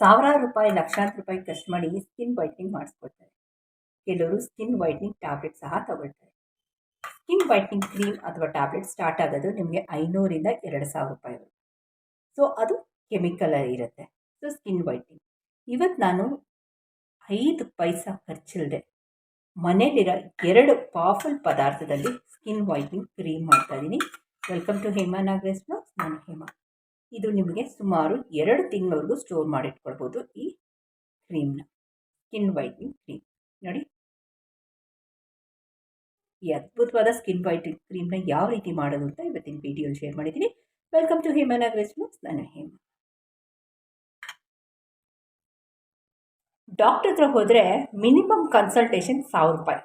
ಸಾವಿರಾರು ರೂಪಾಯಿ, ಲಕ್ಷಾಂತರ ರೂಪಾಯಿ ಖರ್ಚು ಮಾಡಿ ಸ್ಕಿನ್ ವೈಟ್ನಿಂಗ್ ಮಾಡಿಸ್ಕೊಳ್ತಾರೆ. ಕೆಲವರು ಸ್ಕಿನ್ ವೈಟ್ನಿಂಗ್ ಟ್ಯಾಬ್ಲೆಟ್ ಸಹ ತಗೊಳ್ತಾರೆ. ಸ್ಕಿನ್ ವೈಟ್ನಿಂಗ್ ಕ್ರೀಮ್ ಅಥವಾ ಟ್ಯಾಬ್ಲೆಟ್ ಸ್ಟಾರ್ಟ್ ಆಗೋದು ನಿಮಗೆ ಐನೂರಿಂದ ಎರಡು ಸಾವಿರ ರೂಪಾಯಿ ಸೊ ಅದು ಕೆಮಿಕಲ್ ಇರುತ್ತೆ. ಸೊ ಸ್ಕಿನ್ ವೈಟ್ನಿಂಗ್ ಇವತ್ತು ನಾನು ಐದು ಪೈಸ ಖರ್ಚಿಲ್ಲದೆ ಮನೇಲಿರೋ ಎರಡು ಪವರ್ಫುಲ್ ಪದಾರ್ಥದಲ್ಲಿ ಸ್ಕಿನ್ ವೈಟ್ನಿಂಗ್ ಕ್ರೀಮ್ ಮಾಡ್ತಾ ಇದ್ದೀನಿ ವೆಲ್ಕಮ್ ಟು ಹೇಮಾ ನಾಗರೇಶ್ ನಾನು ಹೇಮಾ. ಇದು ನಿಮಗೆ ಸುಮಾರು ಎರಡು ತಿಂಗಳವರೆಗೂ ಸ್ಟೋರ್ ಮಾಡಿಟ್ಕೊಳ್ಬೋದು ಈ ಕ್ರೀಮ್ನ ಸ್ಕಿನ್ ವೈಟ್ನಿಂಗ್ ಕ್ರೀಮ್ ನೋಡಿ. ಈ ಅದ್ಭುತವಾದ ಸ್ಕಿನ್ ವೈಟ್ನಿಂಗ್ ಕ್ರೀಮ್ನ ಯಾವ ರೀತಿ ಮಾಡೋದು ಅಂತ ಇವತ್ತಿನ ವಿಡಿಯೋಲಿ ಶೇರ್ ಮಾಡಿದ್ದೀನಿ. Welcome to Hema Nagaresh blogs ನಾನು ಹೇಮ. ಡಾಕ್ಟ್ರ್ ಹತ್ರ ಹೋದರೆ ಮಿನಿಮಮ್ ಕನ್ಸಲ್ಟೇಷನ್ ಸಾವಿರ ರೂಪಾಯಿ.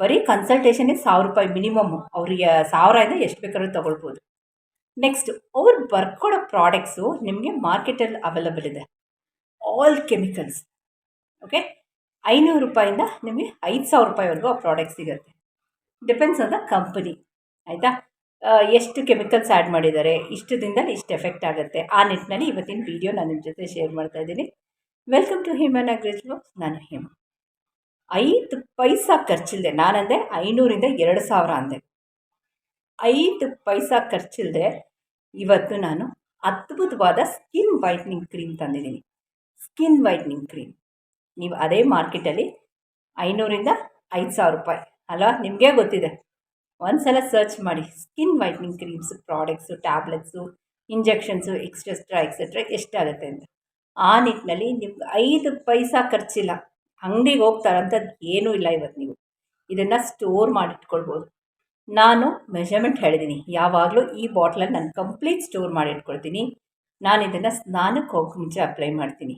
ಬರೀ ಕನ್ಸಲ್ಟೇಷನ್ನೇ ಸಾವಿರ ರೂಪಾಯಿ ಮಿನಿಮಮ್ ಅವರಿಗೆ ಸಾವಿರದಿಂದ ಎಷ್ಟು ಬೇಕಾದ್ರೂ ತೊಗೊಳ್ಬೋದು. ನೆಕ್ಸ್ಟ್ ಅವ್ರು ಬರ್ಕೊಡೋ ಪ್ರಾಡಕ್ಟ್ಸು ನಿಮಗೆ ಮಾರ್ಕೆಟಲ್ಲಿ ಅವೈಲಬಲ್ ಇದೆ. ಆಲ್ ಕೆಮಿಕಲ್ಸ್ ಓಕೆ ಐನೂರು ರೂಪಾಯಿಂದ ನಿಮಗೆ ಐದು ಸಾವಿರ ರೂಪಾಯಿವರೆಗೂ ಆ ಪ್ರಾಡಕ್ಟ್ ಸಿಗುತ್ತೆ. ಡಿಪೆಂಡ್ಸ್ ಆನ್ ದ ಕಂಪನಿ ಆಯಿತಾ? ಎಷ್ಟು ಕೆಮಿಕಲ್ಸ್ ಆ್ಯಡ್ ಮಾಡಿದ್ದಾರೆ, ಇಷ್ಟು ದಿನದಲ್ಲಿ ಇಷ್ಟು ಎಫೆಕ್ಟ್ ಆಗುತ್ತೆ. ಆ ನಿಟ್ಟಿನಲ್ಲಿ ಇವತ್ತಿನ ವೀಡಿಯೋ ನಾನು ನಿಮ್ಮ ಜೊತೆ ಶೇರ್ ಮಾಡ್ತಾ ಇದ್ದೀನಿ. ವೆಲ್ಕಮ್ ಟು ಹೇಮಾ ಅಗ್ರೇಜ್ ಬ್ಲಾಗ್ಸ್ ನಾನು ಹಿಮ. ಐದು ಪೈಸಾ ಖರ್ಚಿಲ್ಲದೆ ನಾನಂದೆ ಐನೂರಿಂದ ಎರಡು ಸಾವಿರ ಅಂದೆ. ಐದು ಪೈಸಾ ಖರ್ಚಿಲ್ಲದೆ ಇವತ್ತು ನಾನು ಅದ್ಭುತವಾದ ಸ್ಕಿನ್ ವೈಟ್ನಿಂಗ್ ಕ್ರೀಮ್ ತಂದಿದ್ದೀನಿ. Skin whitening cream. ನೀವು ಅದೇ ಮಾರ್ಕೆಟಲ್ಲಿ ಐನೂರಿಂದ ಐದು ಸಾವಿರ ರೂಪಾಯಿ. ಅಲ್ವಾ ನಿಮಗೇ ಗೊತ್ತಿದೆ. ಒಂದು ಸಲ ಸರ್ಚ್ ಮಾಡಿ skin whitening creams, products, tablets, injections, extra etcetera ಎಷ್ಟಾಗುತ್ತೆ ಅಂತ. ಆ ನಿಟ್ಟಿನಲ್ಲಿ ನಿಮ್ಗೆ ಐದು ಪೈಸಾ ಖರ್ಚಿಲ್ಲ. ಅಂಗಡಿಗೆ ಹೋಗ್ತಾರಂಥದ್ದು ಏನೂ ಇಲ್ಲ ಇವತ್ತು ನೀವು. ಇದನ್ನು ಸ್ಟೋರ್ ಮಾಡಿಟ್ಕೊಳ್ಬೋದು. ನಾನು ಮೆಷರ್ಮೆಂಟ್ ಹೇಳಿದ್ದೀನಿ ಯಾವಾಗಲೂ ಈ ಬಾಟ್ಲಲ್ಲಿ ನಾನು ಕಂಪ್ಲೀಟ್ ಸ್ಟೋರ್ ಮಾಡಿ ಇಟ್ಕೊಳ್ತೀನಿ. ನಾನು ಇದನ್ನು ಸ್ನಾನಕ್ಕೆ ಹೋಗೋ ಮುಂಚೆ ಅಪ್ಲೈ ಮಾಡ್ತೀನಿ.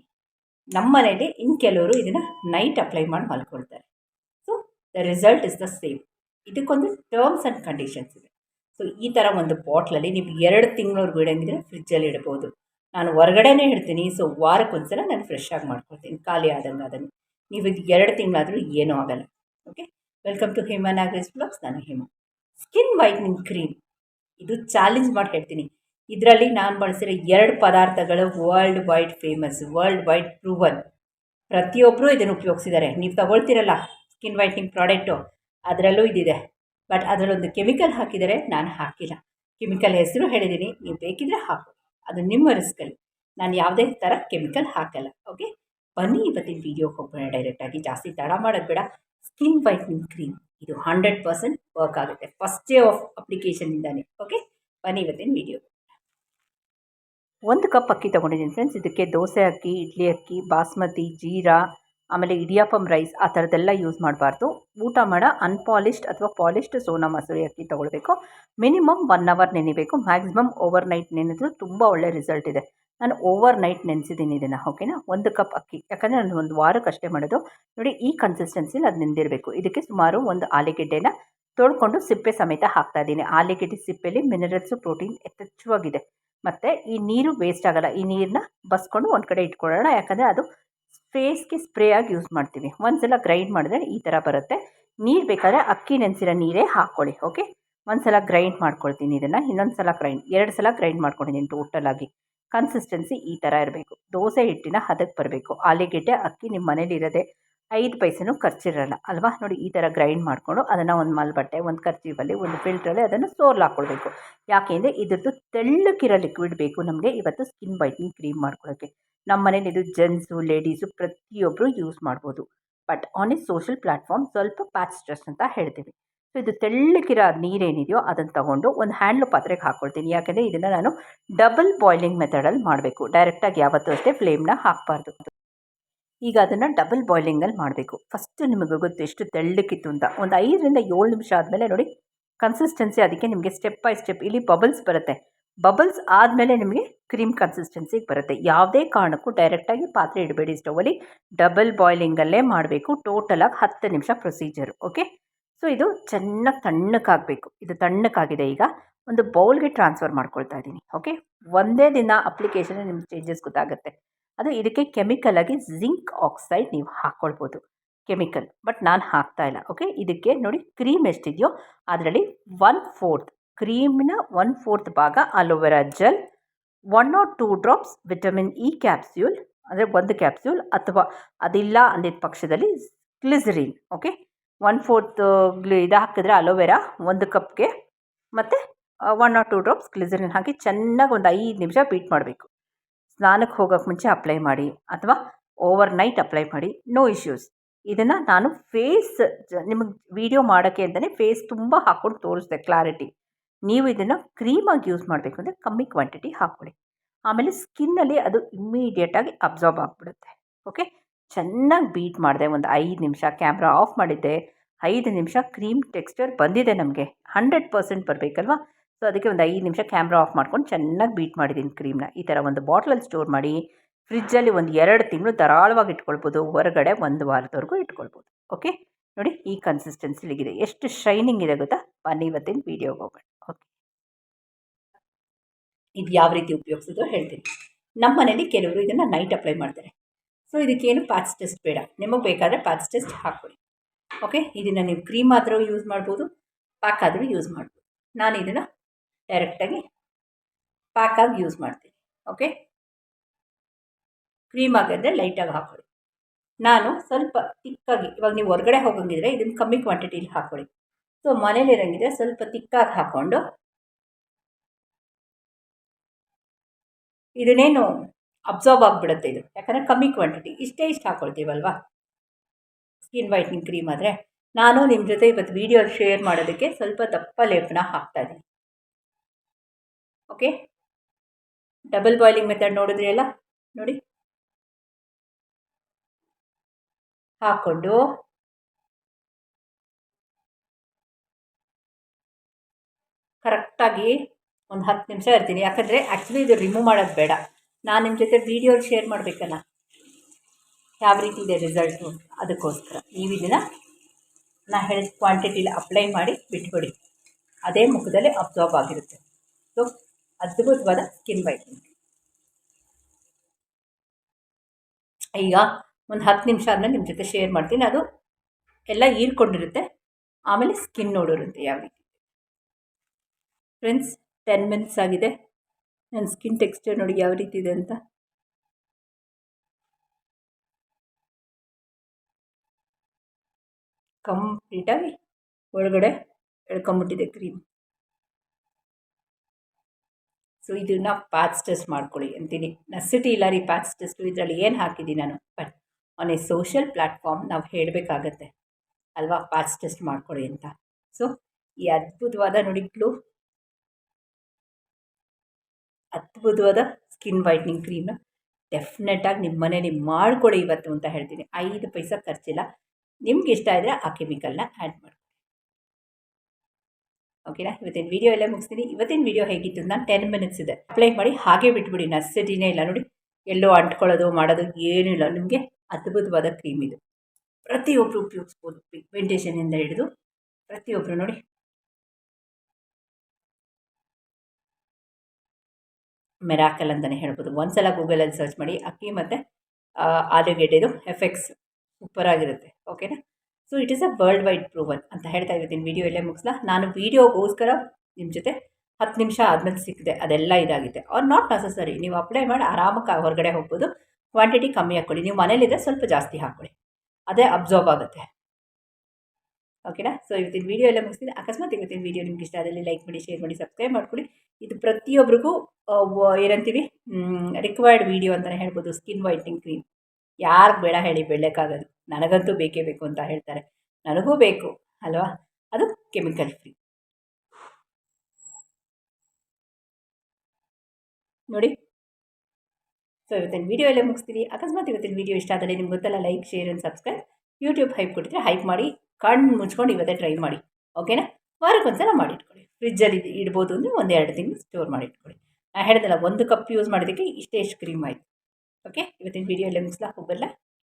ನಮ್ಮ ಇನ್ನು ಕೆಲವರು ಇದನ್ನು ನೈಟ್ ಅಪ್ಲೈ ಮಾಡಿ ಮಲ್ಕೊಳ್ತಾರೆ. So the result is the same ಇದಕ್ಕೊಂದು ಟರ್ಮ್ಸ್ ಆ್ಯಂಡ್ ಕಂಡೀಷನ್ಸ್ ಇದೆ. ಸೊ ಈ ಥರ ಒಂದು ಬಾಟ್ಲಲ್ಲಿ ನೀವು ಎರಡು ತಿಂಗಳವರೆಗೂ ಇಡಂಗಿದ್ರೆ ಫ್ರಿಜ್ಜಲ್ಲಿ ಇಡ್ಬೋದು. ನಾನು ಹೊರಗಡೆನೇ ಇಡ್ತೀನಿ. ಸೊ ವಾರಕ್ಕೊಂದ್ಸಲ ನಾನು ಫ್ರೆಶ್ ಆಗಿ ಮಾಡ್ಕೊಳ್ತೀನಿ. ಖಾಲಿ ಆದಂಗೆ ಅದನ್ನು ನೀವು ಇದು ಎರಡು ತಿಂಗಳಾದರೂ ಏನೂ ಆಗಲ್ಲ. Okay welcome to Hema Nagaresh blogs ನಾನು ಹೇಮ. ಸ್ಕಿನ್ ವೈಟ್ನಿಂಗ್ ಕ್ರೀಮ್ ಇದು ಚಾಲೆಂಜ್ ಮಾಡಿ ಹೇಳ್ತೀನಿ ಇದರಲ್ಲಿ ನಾನು ಬಳಸಿರೋ ಎರಡು ಪದಾರ್ಥಗಳು world wide famous world wide proven ಪ್ರತಿಯೊಬ್ಬರೂ ಇದನ್ನು ಉಪಯೋಗಿಸಿದ್ದಾರೆ ನೀವು ತಗೊಳ್ತಿರಲ್ಲ ಸ್ಕಿನ್ ವೈಟ್ನಿಂಗ್ ಪ್ರಾಡಕ್ಟು ಅದರಲ್ಲೂ ಇದಿದೆ. ಬಟ್ ಅದರಲ್ಲೊಂದು ಕೆಮಿಕಲ್ ಹಾಕಿದರೆ ನಾನು ಹಾಕಿಲ್ಲ. ಕೆಮಿಕಲ್ ಹೆಸರು ಹೇಳಿದ್ದೀನಿ ನೀವು ಬೇಕಿದ್ರೆ ಹಾಕು. ಅದು ನಿಮ್ಮ ರಿಸ್ಕಲ್ಲಿ ನಾನು ಯಾವುದೇ ಥರ ಕೆಮಿಕಲ್ ಹಾಕಲ್ಲ. ಓಕೆ ಬನ್ನಿ ಇವತ್ತಿನ ವೀಡಿಯೋಗೆ ಹೋಗೋಣ ಡೈರೆಕ್ಟಾಗಿ ಜಾಸ್ತಿ ತಡ ಮಾಡೋದು ಬೇಡ. ಸ್ಕಿನ್ ವೈಟ್ನಿಂಗ್ ಕ್ರೀಮ್ ಇದು ಹಂಡ್ರೆಡ್ ಪರ್ಸೆಂಟ್ ವರ್ಕ್ ಆಗುತ್ತೆ. ಫಸ್ಟ್ ಡೇ ಆಫ್ ಅಪ್ಲಿಕೇಶನಿಂದಾನೆ ಓಕೆ ಬನ್ನಿ ಇವತ್ತಿನ ವಿಡಿಯೋ ಒಂದು ಕಪ್ ಅಕ್ಕಿ ತೊಗೊಂಡಿದ್ದೀನಿ ಫ್ರೆಂಡ್ಸ್ ಇದಕ್ಕೆ ದೋಸೆ ಅಕ್ಕಿ, ಇಡ್ಲಿ ಅಕ್ಕಿ, ಬಾಸ್ಮತಿ, ಜೀರಾ, ಆಮೇಲೆ ಇಡಿಯಾಪಂ ರೈಸ್ ಆ ಥರದ್ದೆಲ್ಲ ಯೂಸ್ ಮಾಡಬಾರ್ದು. ಊಟ ಮಾಡೋ ಅನ್ಪಾಲಿಶ್ಡ್ ಅಥವಾ ಪಾಲಿಶ್ಡ್ ಸೋನಾ ಮಸೂರಿ ಅಕ್ಕಿ ತೊಗೊಳ್ಬೇಕು. ಮಿನಿಮಮ್ ಒನ್ ಅವರ್ ನೆನಿಬೇಕು ಮ್ಯಾಕ್ಸಿಮಮ್ ಓವರ್ ನೈಟ್ ನೆನೆದ್ರೂ ತುಂಬ ಒಳ್ಳೆ ರಿಸಲ್ಟ್ ಇದೆ. ನಾನು ಓವರ್ ನೈಟ್ ನೆನೆಸಿದ್ದೀನಿ ಇದನ್ನು ಓಕೆನಾ ಒಂದು ಕಪ್ ಅಕ್ಕಿ. ಯಾಕಂದರೆ ನಾನು ಒಂದು ವಾರಕ್ಕೆ ಅಷ್ಟೇ ಮಾಡೋದು. ನೋಡಿ, ಈ ಕನ್ಸಿಸ್ಟೆನ್ಸಿಲಿ ಅದು ನೆಂದಿರಬೇಕು. ಇದಕ್ಕೆ ಸುಮಾರು ಒಂದು ಆಲೂಗೆಡ್ಡೆನ ತೊಳ್ಕೊಂಡು ಸಿಪ್ಪೆ ಸಮೇತ ಹಾಕ್ತಾ ಇದ್ದೀನಿ. ಆಲೂಗೆಡ್ಡೆ ಸಿಪ್ಪೆಯಲ್ಲಿ ಮಿನರಲ್ಸು ಪ್ರೋಟೀನ್ ಯಥೇಚ್ಛವಾಗಿದೆ. ಮತ್ತು ಈ ನೀರು ವೇಸ್ಟ್ ಆಗೋಲ್ಲ. ಈ ನೀರನ್ನ ಬಸ್ಕೊಂಡು ಒಂದು ಕಡೆ ಇಟ್ಕೊಳ್ಳೋಣ. ಯಾಕಂದರೆ ಅದು ಫೇಸ್ಗೆ ಸ್ಪ್ರೇ ಆಗಿ ಯೂಸ್ ಮಾಡ್ತೀವಿ. ಒಂದ್ಸಲ ಗ್ರೈಂಡ್ ಮಾಡಿದ್ರೆ ಈ ಥರ ಬರುತ್ತೆ. ನೀರು ಬೇಕಾದರೆ ಅಕ್ಕಿ ನೆನೆಸಿರೋ ನೀರೇ ಹಾಕ್ಕೊಳ್ಳಿ ಓಕೆ ಒಂದು ಸಲ ಗ್ರೈಂಡ್ ಮಾಡ್ಕೊಳ್ತೀನಿ ಇದನ್ನು. ಇನ್ನೊಂದು ಸಲ ಗ್ರೈಂಡ್ ಎರಡು ಸಲ ಗ್ರೈಂಡ್ ಮಾಡ್ಕೊಂಡಿದ್ದೀನಿ ಟೋಟಲಾಗಿ ಕನ್ಸಿಸ್ಟೆನ್ಸಿ ಈ ಥರ ಇರಬೇಕು. ದೋಸೆ ಹಿಟ್ಟಿನ ಹದಕ್ಕೆ ಬರಬೇಕು. ಆಲೂಗೆಡ್ಡೆ ಅಕ್ಕಿ ನಿಮ್ಮ ಮನೇಲಿರೋದೆ ಐದು ಪೈಸೆನೂ ಖರ್ಚಿರಲ್ಲ, ಅಲ್ವಾ? ನೋಡಿ ಈ ಥರ ಗ್ರೈಂಡ್ ಮಾಡಿಕೊಂಡು ಅದನ್ನು ಒಂದು ಮಲ್ಬಟ್ಟೆ, ಒಂದು ಕರ್ಚೀಫಲ್ಲಿ ಒಂದು ಫಿಲ್ಟ್ರಲ್ಲಿ ಅದನ್ನು ಸೋರ್ಲ್ ಹಾಕ್ಕೊಳ್ಬೇಕು ಯಾಕೆಂದರೆ ಇದ್ರದ್ದು ತೆಳ್ಳಕ್ಕಿರೋ ಲಿಕ್ವಿಡ್ ಬೇಕು ನಮಗೆ ಇವತ್ತು ಸ್ಕಿನ್ ವೈಟ್ನಿಂಗ್ ಕ್ರೀಮ್ ಮಾಡ್ಕೊಳ್ಳೋಕ್ಕೆ ನಮ್ಮ ಮನೇಲಿ ಇದು ಜೆಂಟ್ಸು ಲೇಡೀಸು ಪ್ರತಿಯೊಬ್ಬರು ಯೂಸ್ ಮಾಡ್ಬೋದು. But on a social platform ಸ್ವಲ್ಪ ಪ್ಯಾಚ್ ಸ್ಟ್ರೆಸ್ ಅಂತ ಹೇಳ್ತೀವಿ. ಸೊ ಇದು ತೆಳ್ಳಕ್ಕಿರೋ ನೀರೇನಿದೆಯೋ ಅದನ್ನು ತಗೊಂಡು ಒಂದು ಹ್ಯಾಂಡ್ಲು ಪಾತ್ರೆಗೆ ಹಾಕ್ಕೊಳ್ತೀನಿ ಯಾಕೆಂದರೆ ಇದನ್ನು ನಾನು ಡಬಲ್ ಬಾಯ್ಲಿಂಗ್ ಮೆಥಡಲ್ಲಿ ಮಾಡಬೇಕು. ಡೈರೆಕ್ಟಾಗಿ ಯಾವತ್ತೂ ಅಷ್ಟೇ ಫ್ಲೇಮ್ನ ಹಾಕಬಾರ್ದು. ಈಗ ಅದನ್ನು ಡಬಲ್ ಬಾಯ್ಲಿಂಗಲ್ಲಿ ಮಾಡಬೇಕು. ಫಸ್ಟ್ ನಿಮಗೆ ಗೊತ್ತು ಎಷ್ಟು ತೆಳ್ಳಕ್ಕಿತ್ತು ಅಂತ. ಒಂದು ಐದರಿಂದ ಏಳು ನಿಮಿಷ ಆದಮೇಲೆ ನೋಡಿ ಕನ್ಸಿಸ್ಟೆನ್ಸಿ ಅದಕ್ಕೆ ನಿಮಗೆ ಸ್ಟೆಪ್ ಬೈ ಸ್ಟೆಪ್ ಇಲ್ಲಿ ಬಬಲ್ಸ್ ಬರುತ್ತೆ. ಬಬಲ್ಸ್ ಆದಮೇಲೆ ನಿಮಗೆ ಕ್ರೀಮ್ ಕನ್ಸಿಸ್ಟೆನ್ಸಿಗೆ ಬರುತ್ತೆ. ಯಾವುದೇ ಕಾರಣಕ್ಕೂ ಡೈರೆಕ್ಟಾಗಿ ಪಾತ್ರೆ ಇಡಬೇಡಿ. ಸ್ಟವಲ್ಲಿ ಡಬಲ್ ಬಾಯ್ಲಿಂಗಲ್ಲೇ ಮಾಡಬೇಕು. ಟೋಟಲಾಗಿ ಹತ್ತು ನಿಮಿಷ ಪ್ರೊಸೀಜರ್ ಓಕೆ ಸೊ, ಇದು ಚೆನ್ನಾಗಿ ತಣ್ಣಕ್ಕಾಗಬೇಕು ಇದು ತಣ್ಣಕ್ಕಾಗಿದೆ ಈಗ. ಒಂದು ಬೌಲ್ಗೆ ಟ್ರಾನ್ಸ್ಫರ್ ಮಾಡ್ಕೊಳ್ತಾ ಇದ್ದೀನಿ, ಓಕೆ? ಒಂದೇ ದಿನ ಅಪ್ಲಿಕೇಶನ್ ನಿಮ್ಗೆ ಚೇಂಜಸ್ ಗೊತ್ತಾಗುತ್ತೆ. ಅದು ಇದಕ್ಕೆ ಕೆಮಿಕಲ್ ಆಗಿ ಜಿಂಕ್ ಆಕ್ಸೈಡ್ ನೀವು ಹಾಕ್ಕೊಳ್ಬೋದು ಕೆಮಿಕಲ್. ಬಟ್ ನಾನು ಹಾಕ್ತಾ ಇಲ್ಲ, ಓಕೆ? ಇದಕ್ಕೆ ನೋಡಿ ಕ್ರೀಮ್ ಎಷ್ಟಿದೆಯೋ, ಅದರಲ್ಲಿ ಒನ್ ಫೋರ್ತ್, ಕ್ರೀಮಿನ ಒನ್ ಫೋರ್ತ್ ಭಾಗ aloe vera gel, one or two drops vitamin E capsule, ಅಂದರೆ ಒಂದು ಕ್ಯಾಪ್ಸ್ಯೂಲ್ ಅಥವಾ ಅದಿಲ್ಲ ಅಂದಿದ್ದ ಪಕ್ಷದಲ್ಲಿ ಗ್ಲಿಸರಿನ್, ಓಕೆ? ಒನ್ ಫೋರ್ತ್ ಗ್ಲಿ, ಇದು ಹಾಕಿದ್ರೆ ಅಲೋವೆರಾ ಒಂದು ಕಪ್ಗೆ ಮತ್ತು one or two drops glycerin ಹಾಕಿ ಚೆನ್ನಾಗಿ ಒಂದು ಐದು ನಿಮಿಷ ಬೀಟ್ ಮಾಡಬೇಕು. ಸ್ನಾನಕ್ಕೆ ಹೋಗೋಕ್ಕೆ ಮುಂಚೆ ಅಪ್ಲೈ ಮಾಡಿ ಅಥವಾ ಓವರ್ ನೈಟ್ ಅಪ್ಲೈ ಮಾಡಿ ನೋ ಇಶ್ಯೂಸ್ ಇದನ್ನು ನಾನು ಫೇಸ್ ನಿಮಗೆ ವಿಡಿಯೋ ಮಾಡೋಕ್ಕೆ ಅಂತಲೇ ಫೇಸ್ ತುಂಬ ಹಾಕ್ಕೊಂಡು ತೋರಿಸ್ದೆ ಕ್ಲಾರಿಟಿ ನೀವು ಇದನ್ನು ಕ್ರೀಮಾಗಿ ಯೂಸ್ ಮಾಡಬೇಕು ಅಂದರೆ ಕಮ್ಮಿ ಕ್ವಾಂಟಿಟಿ ಹಾಕ್ಕೊಳ್ಳಿ. ಆಮೇಲೆ ಸ್ಕಿನ್ನಲ್ಲಿ ಅದು ಇಮ್ಮಿಡಿಯೇಟಾಗಿ ಅಬ್ಸಾರ್ಬ್ ಆಗಿಬಿಡುತ್ತೆ. ಓಕೆ ಚೆನ್ನಾಗಿ ಬೀಟ್ ಮಾಡಿದೆ, ಒಂದು ಐದು ನಿಮಿಷ ಕ್ಯಾಮ್ರಾ ಆಫ್ ಮಾಡಿದ್ದೆ. ಐದು ನಿಮಿಷ ಕ್ರೀಮ್ ಟೆಕ್ಸ್ಚರ್ ಬಂದಿದೆ ನಮಗೆ. Hundred percent ಬರಬೇಕಲ್ವಾ? ಸೊ ಅದಕ್ಕೆ ಒಂದು ಐದು ನಿಮಿಷ ಕ್ಯಾಮ್ರಾ ಆಫ್ ಮಾಡ್ಕೊಂಡು ಚೆನ್ನಾಗಿ ಬೀಟ್ ಮಾಡಿದ್ದೀನಿ ಕ್ರೀಮ್ನ ಈ ಥರ ಒಂದು ಬಾಟ್ಲಲ್ಲಿ ಸ್ಟೋರ್ ಮಾಡಿ ಫ್ರಿಜ್ಜಲ್ಲಿ ಒಂದು ಎರಡು ತಿಂಗಳು ಧಾರಾಳವಾಗಿ ಇಟ್ಕೊಳ್ಬೋದು. ಹೊರಗಡೆ ಒಂದು ವಾರದವರೆಗೂ ಇಟ್ಕೊಳ್ಬೋದು. ಓಕೆ ನೋಡಿ, ಈ ಕನ್ಸಿಸ್ಟೆನ್ಸಿಲಿಗಿದೆ ಎಷ್ಟು ಶೈನಿಂಗ್ ಇದೆ ಗೊತ್ತಾ? ಬನ್ನಿ ಇವತ್ತಿನ ವೀಡಿಯೋಗೆ ಹೋಗೋಣ. ಓಕೆ ಇದು ಯಾವ ರೀತಿ ಉಪಯೋಗಿಸೋದು ಹೇಳ್ತೀನಿ. ನಮ್ಮ ಮನೇಲಿ ಕೆಲವರು ಇದನ್ನು ನೈಟ್ ಅಪ್ಲೈ ಮಾಡ್ತಾರೆ. ಸೊ ಇದಕ್ಕೇನು ಪ್ಯಾಚ್ ಟೆಸ್ಟ್ ಬೇಡ. ನಿಮಗೆ ಬೇಕಾದರೆ ಪ್ಯಾಚ್ ಟೆಸ್ಟ್ ಹಾಕ್ಕೊಳ್ಳಿ ಓಕೆ ಇದನ್ನು ನೀವು ಕ್ರೀಮ್ ಆದರೂ ಯೂಸ್ ಮಾಡ್ಬೋದು ಪ್ಯಾಕ್ ಆದರೂ ಯೂಸ್ ಮಾಡ್ಬೋದು. ನಾನು ಇದನ್ನು ಡೈರೆಕ್ಟಾಗಿ ಆಗಿ ಯೂಸ್ ಮಾಡ್ತೀನಿ. ಓಕೆ ಕ್ರೀಮ್ ಆಗಿದ್ರೆ ಲೈಟಾಗಿ ಹಾಕ್ಕೊಳ್ಳಿ ನಾನು ಸ್ವಲ್ಪ ತಿಕ್ಕಾಗಿ ಇವಾಗ ನೀವು ಹೊರಗಡೆ ಹೋಗಂಗಿದ್ರೆ ಇದನ್ನು ಕಮ್ಮಿ ಕ್ವಾಂಟಿಟಿಲಿ ಹಾಕ್ಕೊಳ್ಳಿ ಸೊ ಮನೇಲಿರಂಗಿದ್ರೆ ಸ್ವಲ್ಪ ತಿಕ್ಕಾಗಿ ಹಾಕ್ಕೊಂಡು, ಇದನ್ನೇನು ಅಬ್ಸಾರ್ಬ್ ಆಗಿಬಿಡುತ್ತೆ ಇದು. ಯಾಕಂದರೆ ಕಮ್ಮಿ ಕ್ವಾಂಟಿಟಿ. ಇಷ್ಟೇ ಇಷ್ಟು ಹಾಕ್ಕೊಳ್ತೀವಲ್ವಾ ಸ್ಕಿನ್ ವೈಟ್ನಿಂಗ್ ಕ್ರೀಮ್ ಆದರೆ. ನಾನು ನಿಮ್ಮ ಜೊತೆ ಇವತ್ತು ವೀಡಿಯೋ ಶೇರ್ ಮಾಡೋದಕ್ಕೆ ಸ್ವಲ್ಪ ದಪ್ಪ ಲೇಪನ ಹಾಕ್ತಾಯಿದ್ದೀನಿ ಓಕೆ ಡಬಲ್ ಬಾಯ್ಲಿಂಗ್ ಮೆಥಡ್ ನೋಡಿದ್ರಿ ಅಲ್ಲ? ನೋಡಿ. ಹಾಕ್ಕೊಂಡು. ಕರೆಕ್ಟಾಗಿ ಒಂದು ಹತ್ತು ನಿಮಿಷ ಇರ್ತೀನಿ. ಯಾಕಂದರೆ ಆ್ಯಕ್ಚುಲಿ ಇದು ರಿಮೂವ್ ಮಾಡೋದು ಬೇಡ. ನಾನು ನಿಮ್ಮ ಜೊತೆ ವೀಡಿಯೋ ಶೇರ್ ಮಾಡಬೇಕಲ್ಲ? ಯಾವ ರೀತಿ ಇದೆ ರಿಸಲ್ಟು ಅದಕ್ಕೋಸ್ಕರ. ನೀವು ಇದನ್ನು ನಾ ಹೇಳಿದ ಕ್ವಾಂಟಿಟಿಲಿ ಅಪ್ಲೈ ಮಾಡಿ ಬಿಟ್ಬಿಡಿ. ಅದೇ ಮುಖದಲ್ಲಿ ಅಬ್ಸಾರ್ಬ್ ಆಗಿರುತ್ತೆ. ಸೊ ಅದ್ಭುತವಾದ ಸ್ಕಿನ್ ವೈಟ್ನಿಂಗ್ ಈಗ ಒಂದು ಹತ್ತು ನಿಮಿಷ ಆದಮೇಲೆ ನಿಮ್ಮ ಜೊತೆ ಶೇರ್ ಮಾಡ್ತೀನಿ. ಅದು ಎಲ್ಲ ಹೀರ್ಕೊಂಡಿರುತ್ತೆ. ಆಮೇಲೆ ಸ್ಕಿನ್ ನೋಡಿರುತ್ತೆ ಯಾವ ರೀತಿ. ಫ್ರೆಂಡ್ಸ್ ಟೆನ್ ಮಿನಿಟ್ಸ್ ಆಗಿದೆ. ನನ್ನ ಸ್ಕಿನ್ ಟೆಕ್ಸ್ಚರ್ ನೋಡಿ ಯಾವ ರೀತಿ ಇದೆ ಅಂತ. ಕಂಪ್ಲೀಟಾಗಿ ಒಳಗಡೆ ಎಳ್ಕೊಂಬಿಟ್ಟಿದೆ ಕ್ರೀಮ್ ಸೊ ಇದನ್ನು ಪ್ಯಾಚ್ ಟೆಸ್ಟ್ ಮಾಡ್ಕೊಳ್ಳಿ ಅಂತೀನಿ. ನೆಸಿಟಿ ಇಲ್ಲ ರೀ ಪ್ಯಾಚ್ ಟೆಸ್ಟು ಇದರಲ್ಲಿ ಏನು ಹಾಕಿದ್ದೀನಿ ನಾನು? But on a social platform ನಾವು ಹೇಳಬೇಕಾಗತ್ತೆ. ಅಲ್ವಾ? ಪ್ಯಾಚ್ ಟೆಸ್ಟ್ ಮಾಡ್ಕೊಳ್ಳಿ ಅಂತ. ಸೊ ಈ ಅದ್ಭುತವಾದ ನೋಡಿ ಗ್ಲೂ ಅದ್ಭುತವಾದ ಸ್ಕಿನ್ ವೈಟ್ನಿಂಗ್ ಕ್ರೀಮ್ನ ಡೆಫಿನೆಟಾಗಿ ನಿಮ್ಮ ಮನೇಲಿ ಮಾಡ್ಕೊಳ್ಳಿ ಇವತ್ತು ಅಂತ ಹೇಳ್ತೀನಿ. ಐದು ಪೈಸಾ ಖರ್ಚಿಲ್ಲ. ನಿಮ್ಗೆ ಇಷ್ಟ ಆದರೆ ಆ ಕೆಮಿಕಲ್ನ ಆ್ಯಡ್ ಮಾಡಿ. ಓಕೆನಾ ಇವತ್ತಿನ ವೀಡಿಯೋ ಎಲ್ಲ ಮುಗಿಸ್ತೀನಿ. ಇವತ್ತಿನ ವೀಡಿಯೋ ಹೇಗಿತ್ತು ನಾನು ಟೆನ್ ಮಿನಿಟ್ಸ್ ಇದೆ. ಅಪ್ಲೈ ಮಾಡಿ ಹಾಗೆ ಬಿಟ್ಬಿಡಿ. ನರ್ಸಿಟಿನೇ ಇಲ್ಲ ನೋಡಿ. ಎಲ್ಲೋ ಅಂಟ್ಕೊಳ್ಳೋದು, ಮಾಡೋದು ಏನೂ ಇಲ್ಲ. ನಿಮಗೆ ಅದ್ಭುತವಾದ ಕ್ರೀಮ್ ಇದು. ಪ್ರತಿಯೊಬ್ಬರು ಉಪಯೋಗಿಸ್ಬೋದು. ಪಿಗ್ಮೆಂಟೇಷನಿಂದ ಹಿಡಿದು ಪ್ರತಿಯೊಬ್ಬರು ನೋಡಿ. ಮೆರಾಕಲ್ ಅಂತಲೇ ಹೇಳ್ಬೋದು. ಒಂದ್ಸಲ ಗೂಗಲಲ್ಲಿ ಸರ್ಚ್ ಮಾಡಿ ಅಕ್ಕಿ ಮತ್ತು ಆಲೂಗೆಡ್ಡೆದು ಎಫೆಕ್ಟ್ಸ್ ಸೂಪರಾಗಿರುತ್ತೆ. ಓಕೆನಾ so it is a world wide proven ಅಂತ ಹೇಳ್ತಾ ಇರ್ತೀನಿ. ವೀಡಿಯೋ ಎಲ್ಲೇ ಮುಗಿಸ್ಲಾ? ನಾನು ವೀಡಿಯೋಗೋಸ್ಕರ ನಿಮ್ಮ ಜೊತೆ ಹತ್ತು ನಿಮಿಷ ಆದಮೇಲೆ ಸಿಕ್ಕಿದೆ. ಅದೆಲ್ಲ ಇದಾಗಿದೆ ಆರ್ ನಾಟ್ ನೆಸಸರಿ ನೀವು ಅಪ್ಲೈ ಮಾಡಿ ಆರಾಮಾಗಿ ಹೊರಗಡೆ ಹೋಗ್ಬೋದು. ಕ್ವಾಂಟಿಟಿ ಕಮ್ಮಿ ಹಾಕ್ಕೊಳ್ಳಿ ನೀವು ಮನೇಲಿದ್ದರೆ ಸ್ವಲ್ಪ ಜಾಸ್ತಿ ಹಾಕ್ಕೊಳ್ಳಿ ಅದೇ ಅಬ್ಸಾರ್ಬ್ ಆಗುತ್ತೆ. ಓಕೆನಾ ಸೊ ಇವತ್ತಿನ ವೀಡಿಯೋ ಎಲ್ಲ ಮುಗಿಸ್ತೀನಿ. ಅಕಸ್ಮಾತ್ ಇವತ್ತಿನ ವೀಡಿಯೋ ನಿಮ್ಗೆ ಇಷ್ಟ ಆದಲ್ಲಿ ಲೈಕ್ ಮಾಡಿ ಶೇರ್ ಮಾಡಿ ಸಬ್ಸ್ಕ್ರೈಬ್ ಮಾಡ್ಕೊಳ್ಳಿ ಇದು ಪ್ರತಿಯೊಬ್ಬರಿಗೂ ಏನಂತೀವಿ ರಿಕ್ವೈರ್ಡ್ ವೀಡಿಯೋ ಅಂತಲೇ ಹೇಳ್ಬೋದು ಸ್ಕಿನ್ ವೈಟ್ನಿಂಗ್ ಕ್ರೀಮ್ ಯಾರಿಗೆ ಬೇಡ ಹೇಳಿ ಬೆಳ್ಳಕ್ಕಾಗೋದು ನನಗಂತೂ ಬೇಕೇ ಬೇಕು ಅಂತ ಹೇಳ್ತಾರೆ. ನನಗೂ ಬೇಕು, ಅಲ್ವಾ? ಅದು ಕೆಮಿಕಲ್ ಫ್ರೀ ನೋಡಿ. ಸೊ ಇವತ್ತಿನ ವೀಡಿಯೋ ಎಲ್ಲ ಮುಗಿಸ್ತೀವಿ ಅಕಸ್ಮಾತ್ ಇವತ್ತಿನ ವೀಡಿಯೋ ಇಷ್ಟ ಆದರೆ ನಿಮ್ಗೆ ಗೊತ್ತಲ್ಲ like share and subscribe YouTube hype ಕೊಟ್ಟಿದ್ರೆ ಹೈಪ್ ಮಾಡಿ, ಕಣ್ಣು ಮುಚ್ಕೊಂಡು ಇವತ್ತೇ ಟ್ರೈ ಮಾಡಿ. ಓಕೆನಾ ವಾರಕ್ಕೊಂದ್ಸಲ ಮಾಡಿಟ್ಕೊಳ್ಳಿ. ಫ್ರಿಜ್ಜಲ್ಲಿ ಇಡ್ಬೋದು ಅಂದರೆ ಒಂದು ಎರಡು ತಿಂಗಳು ಸ್ಟೋರ್ ಮಾಡಿಟ್ಕೊಳ್ಳಿ. ನಾನು ಹೇಳಿದೆಲ್ಲ ಒಂದು ಕಪ್ ಯೂಸ್ ಮಾಡಿದ್ದಕ್ಕೆ ಇಷ್ಟೇ ಇಷ್ಟು ಕ್ರೀಮ್ ಆಯಿತು. ಓಕೆ ಇವತ್ತಿನ ವೀಡಿಯೋ ಎಲ್ಲ ಮುಗಿಸ್ಲಾ? ಹೋಗಲ್ಲ